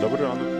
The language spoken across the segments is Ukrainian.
Добрий ранок.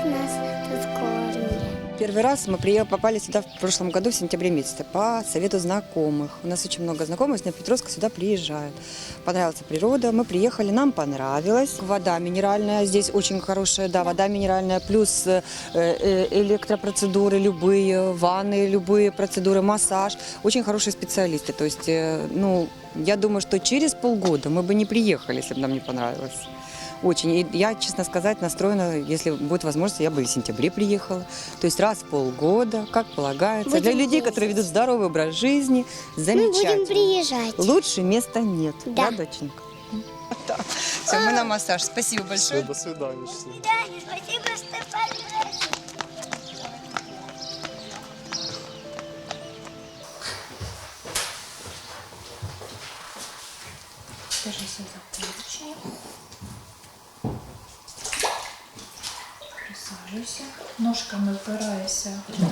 нас тут кормят. Первый раз мы приехали, попали сюда в прошлом году, в сентябре месяце, по совету знакомых. У нас очень много знакомых с Днепропетровска сюда приезжают. Понравилась природа, мы приехали, нам понравилось. Вода минеральная, здесь очень хорошая, да, вода минеральная, плюс э, э, электропроцедуры любые, ванны любые процедуры, массаж. Очень хорошие специалисты. То есть, э, ну, я думаю, что через полгода мы бы не приехали, если бы нам не понравилось. Очень. И я, честно сказать, настроена, если будет возможность, я бы и в сентябре приехала. То есть раз в полгода, как полагается. Будем Для людей, ездить. которые ведут здоровый образ жизни, Мы замечательно. будем приезжать. Лучше места нет. Да. доченька? Все, мы на массаж. Спасибо Все, большое. до свидания. щасливо. Спасибо, Степан. Держися за поручні. Присаджуйся. Ножками впираєшся туди,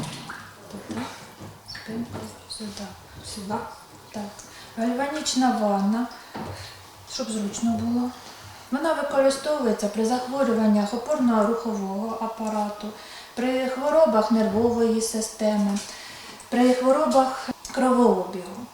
спинку сюди. Сюди. Так. Гальванічна ванна, щоб зручно було. Вона використовується при захворюваннях опорно-рухового апарату, при хворобах нервової системи, при хворобах кровообігу.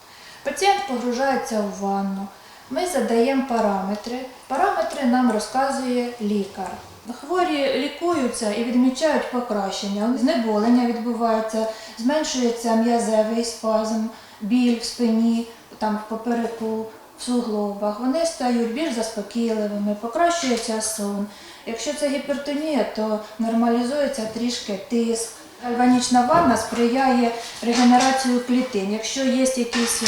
Пацієнт погружається в ванну. Ми задаємо параметри. Параметри нам розказує лікар. Хворі лікуються і відмічають покращення. Знеболення відбувається, зменшується м'язевий спазм, біль в спині, там в попереку, в суглобах. Вони стають більш заспокійливими, покращується сон. Якщо це гіпертонія, то нормалізується трішки тиск. Гальванічна ванна сприяє регенерації клітин. Якщо є якісь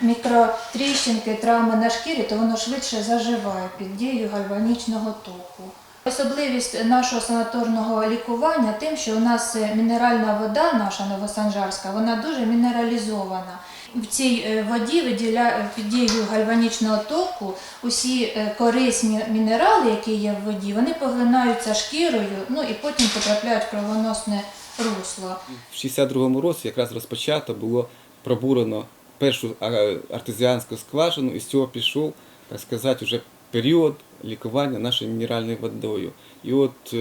мікротріщинки, травми на шкірі, то воно швидше заживає під дією гальванічного току. Особливість нашого санаторного лікування тим, що у нас е, мінеральна вода, наша новосанжарська, вона дуже мінералізована. В цій е, воді виділя... під дією гальванічного току усі е, корисні мінерали, які є в воді, вони поглинаються шкірою, ну і потім потрапляють в кровоносне русло. В 62-му році якраз розпочато було пробурено першу артезіанську скважину, і з цього пішов, так сказати, вже період лікування нашою мінеральною водою. І от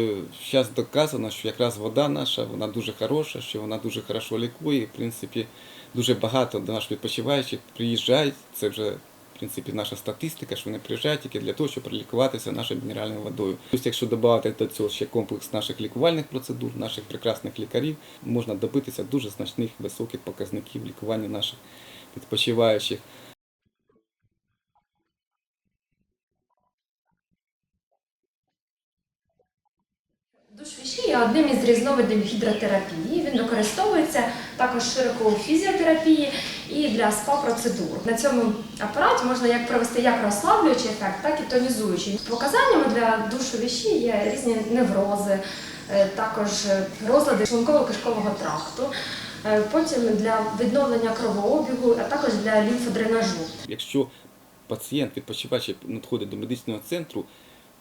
зараз доказано, що якраз вода наша, вона дуже хороша, що вона дуже хорошо лікує. І, в принципі, дуже багато до наших відпочиваючих приїжджають. Це вже в принципі наша статистика, що вони приїжджають тільки для того, щоб пролікуватися нашою мінеральною водою. Тобто, якщо додати до цього ще комплекс наших лікувальних процедур, наших прекрасних лікарів, можна добитися дуже значних високих показників лікування наших відпочиваючих. Душ віші одним із різновидів гідротерапії. Він використовується також широко у фізіотерапії і для спа-процедур. На цьому апараті можна як провести як розслаблюючий ефект, так і тонізуючий. Показаннями для душу віші є різні неврози, е, також е, розлади шлунково-кишкового тракту. е, Потім для відновлення кровообігу, а також для лімфодренажу. Якщо пацієнт відпочиваючи надходить до медичного центру,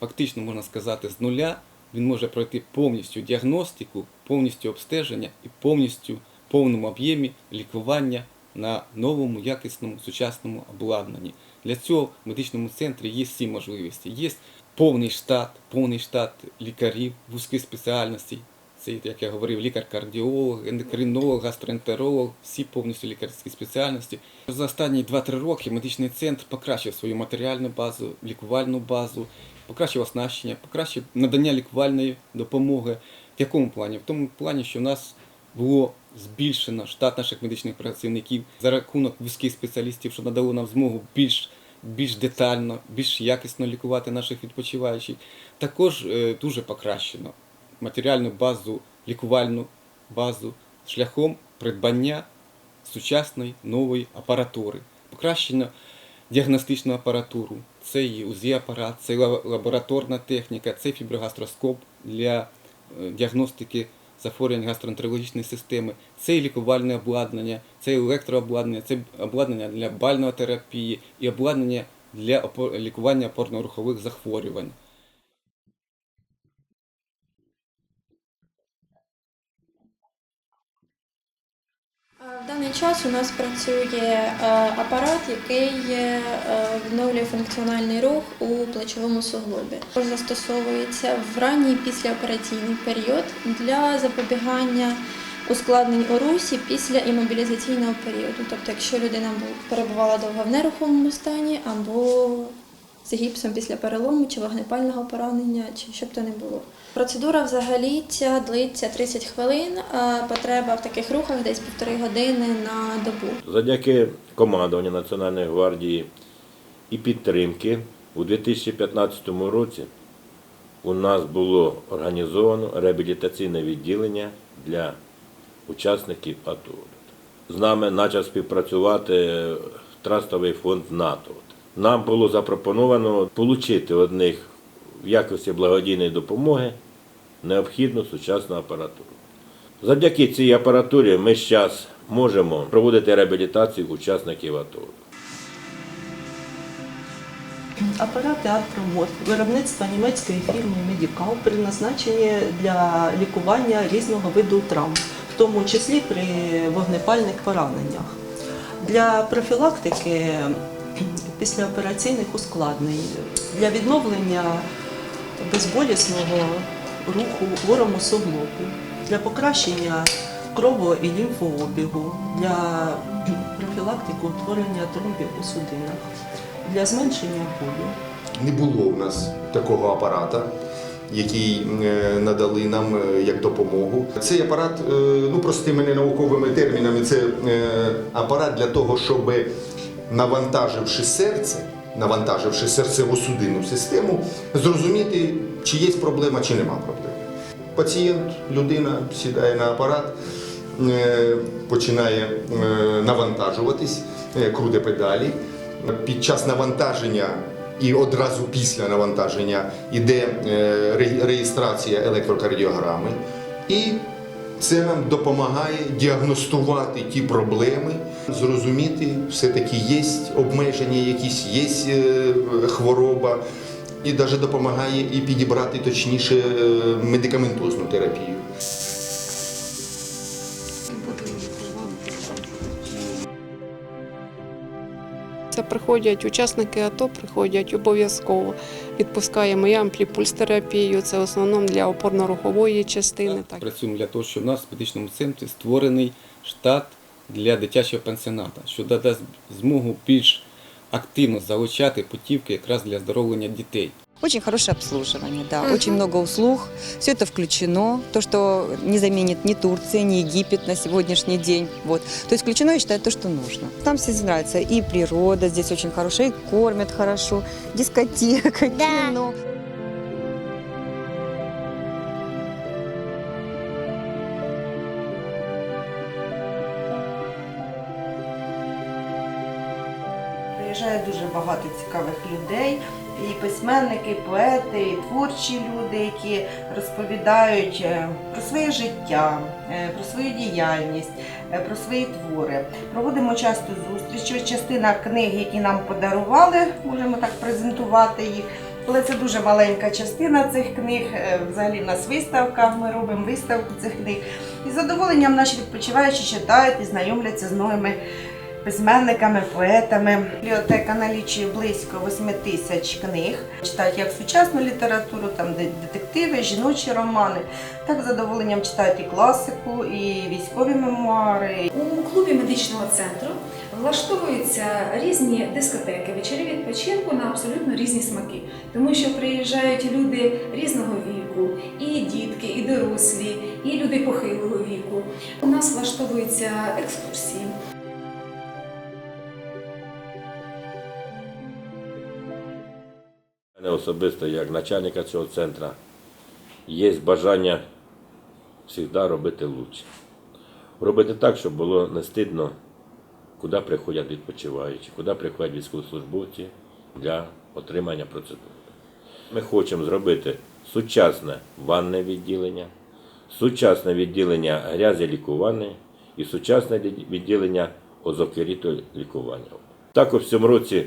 фактично можна сказати з нуля, він може пройти повністю діагностику, повністю обстеження і повністю повному об'ємі лікування на новому якісному сучасному обладнанні. Для цього в медичному центрі є всі можливості. Є повний штат, повний штат лікарів вузьких спеціальностей. Це, як я говорив, лікар-кардіолог, ендокринолог, гастроентеролог, всі повністю лікарські спеціальності. За останні 2-3 роки медичний центр покращив свою матеріальну базу, лікувальну базу, покращив оснащення, покращив надання лікувальної допомоги. В якому плані? В тому плані, що в нас було збільшено штат наших медичних працівників за рахунок вузьких спеціалістів, що надало нам змогу більш, більш детально, більш якісно лікувати наших відпочиваючих. Також е, дуже покращено матеріальну базу, лікувальну базу шляхом придбання сучасної нової апаратури. Покращено діагностичну апаратуру. Це і УЗІ-апарат, це і лабораторна техніка, це фіброгастроскоп для е, діагностики захворювань гастроентерологічної системи, це і лікувальне обладнання, це і електрообладнання, це обладнання для бальної терапії і обладнання для лікування опорно-рухових захворювань. В даний час у нас працює е, апарат, який е, відновлює функціональний рух у плечовому суглобі. Застосовується в ранній післяопераційний період для запобігання ускладнень у русі після імобілізаційного періоду. Тобто, якщо людина перебувала довго в нерухомому стані або з гіпсом після перелому чи вогнепального поранення, чи що б то не було. Процедура взагалі ця длиться 30 хвилин, потреба в таких рухах десь півтори години на добу. Завдяки командуванню Національної гвардії і підтримки у 2015 році у нас було організовано реабілітаційне відділення для учасників АТО. З нами почав співпрацювати Трастовий фонд НАТО. Нам було запропоновано отримати від них в якості благодійної допомоги необхідну сучасну апаратуру. Завдяки цій апаратурі ми зараз можемо проводити реабілітацію учасників АТО. Апарати Артромод виробництва німецької фірми Медікал призначені для лікування різного виду травм, в тому числі при вогнепальних пораненнях. Для профілактики післяопераційних ускладнень, для відновлення безболісного руху хворому суглобу, для покращення крово- і лімфообігу, для профілактики утворення тромбів у судинах для зменшення болю. Не було в нас такого апарата, який е, надали нам е, як допомогу. Цей апарат, е, ну простими ненауковими термінами, це апарат для того, щоб навантаживши серце, навантаживши серцево-судинну систему, зрозуміти, чи є проблема, чи нема проблеми. Пацієнт, людина сідає на апарат, е, починає е, навантажуватись, е, круте педалі. Під час навантаження і одразу після навантаження йде реєстрація електрокардіограми. І це нам допомагає діагностувати ті проблеми, зрозуміти, все-таки є обмеження, якісь є е, хвороба, і навіть допомагає і підібрати точніше е, медикаментозну терапію. Це приходять учасники АТО, приходять обов'язково. Відпускаємо і ампліпульс-терапію, це в основному для опорно-рухової частини. Так. Працюємо для того, що в нас в медичному центрі створений штат для дитячого пансіоната, що дасть змогу більш активно залучати путівки якраз для оздоровлення дітей. Очень хорошее обслуживание, да, очень много услуг, все это включено, то, что не заменит ни Турция, ни Египет на сегодняшний день, вот. То есть включено, я считаю, то, что нужно. Там все нравится, и природа здесь очень хорошая, и кормят хорошо, дискотека, Да. кино. Приїжджає дуже багато цікавих людей, і письменники, і поети, і творчі люди, які розповідають е, про своє життя, е, про свою діяльність, е, про свої твори. Проводимо часто зустрічі. Частина книг, які нам подарували, можемо так презентувати їх. Але це дуже маленька частина цих книг. Взагалі в нас виставка. Ми робимо виставку цих книг. І задоволенням наші відпочиваючі читають і знайомляться з новими письменниками, поетами. Бібліотека налічує близько 8 тисяч книг. Читають як сучасну літературу, там детективи, жіночі романи. Так з задоволенням читають і класику, і військові мемуари, У клубі медичного центру влаштовуються різні дискотеки, вечори відпочинку на абсолютно різні смаки, тому що приїжджають люди різного віку, і дітки, і дорослі, і люди похилого віку. У нас влаштовуються екскурсії. Особисто, як начальника цього центру, є бажання завжди робити краще. Робити так, щоб було не стидно, куди приходять відпочиваючі, куди приходять військовослужбовці для отримання процедури. Ми хочемо зробити сучасне ванне відділення, сучасне відділення грязі лікування і сучасне відділення озокеріту лікування. Також в цьому році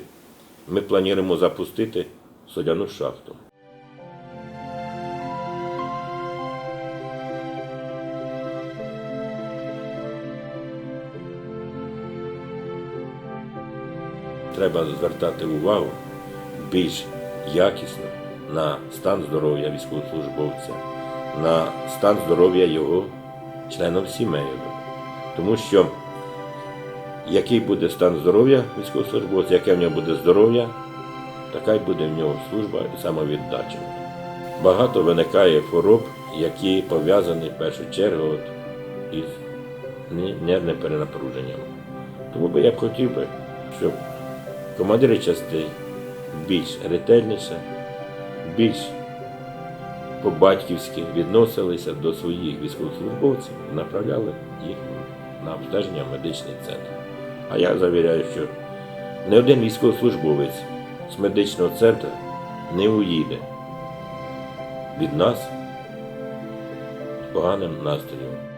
ми плануємо запустити соляну шахту. Треба звертати увагу більш якісно на стан здоров'я військовослужбовця, на стан здоров'я його членів сімей. Тому що який буде стан здоров'я військовослужбовця, яке в нього буде здоров'я, така й буде в нього служба і самовіддача. Багато виникає хвороб, які пов'язані в першу чергу із нервним перенапруженням. Тому би я б хотів би, щоб командири частей більш ретельніше, більш по-батьківськи відносилися до своїх військовослужбовців і направляли їх на обстеження в медичний центр. А я завіряю, що не один військовослужбовець з медичного центру не уїде від нас з поганим настроєм.